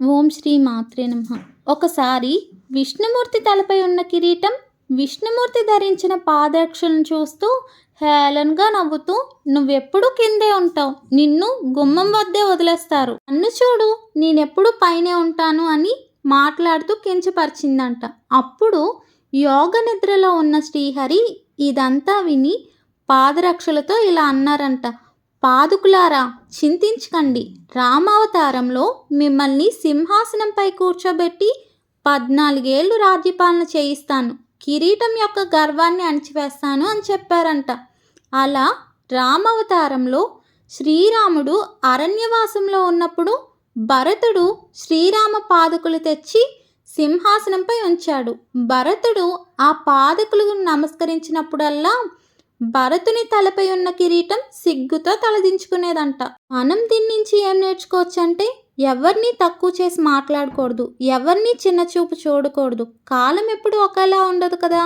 ఓం శ్రీ మాత్రే నమ. ఒకసారి విష్ణుమూర్తి తలపై ఉన్న కిరీటం విష్ణుమూర్తి ధరించిన పాదరక్షలను చూస్తూ హేళన్గా నవ్వుతూ నువ్వెప్పుడు కిందే ఉంటావు? నిన్ను గుమ్మం వద్దే వదిలేస్తారు. నన్ను చూడు నేనెప్పుడు పైనే ఉంటాను అని మాట్లాడుతూ కించపరిచిందంట. అప్పుడు యోగ నిద్రలో ఉన్న శ్రీహరి ఇదంతా విని పాదరక్షలతో ఇలా అన్నారంట. పాదుకులారా చింతించకండి. రామావతారంలో మిమ్మల్ని సింహాసనంపై కూర్చోబెట్టి పద్నాలుగేళ్ళు రాజ్యపాలన చేయిస్తాను. కిరీటం యొక్క గర్వాన్ని అణిచివేస్తాను అని చెప్పారంట. అలా రామవతారంలో శ్రీరాముడు అరణ్యవాసంలో ఉన్నప్పుడు భరతుడు శ్రీరామ పాదుకులు తెచ్చి సింహాసనంపై ఉంచాడు. భరతుడు ఆ పాదకులకు నమస్కరించినప్పుడల్లా భరతుని తలపై ఉన్న కిరీటం సిగ్గుతో తలదించుకునేదంట. మనం దీని నుంచి ఏం నేర్చుకోవచ్చు అంటే ఎవరిని తక్కువ చేసి మాట్లాడకూడదు ఎవరిని చిన్న చూపు చూడకూడదు. కాలం ఎప్పుడు ఒకేలా ఉండదు కదా?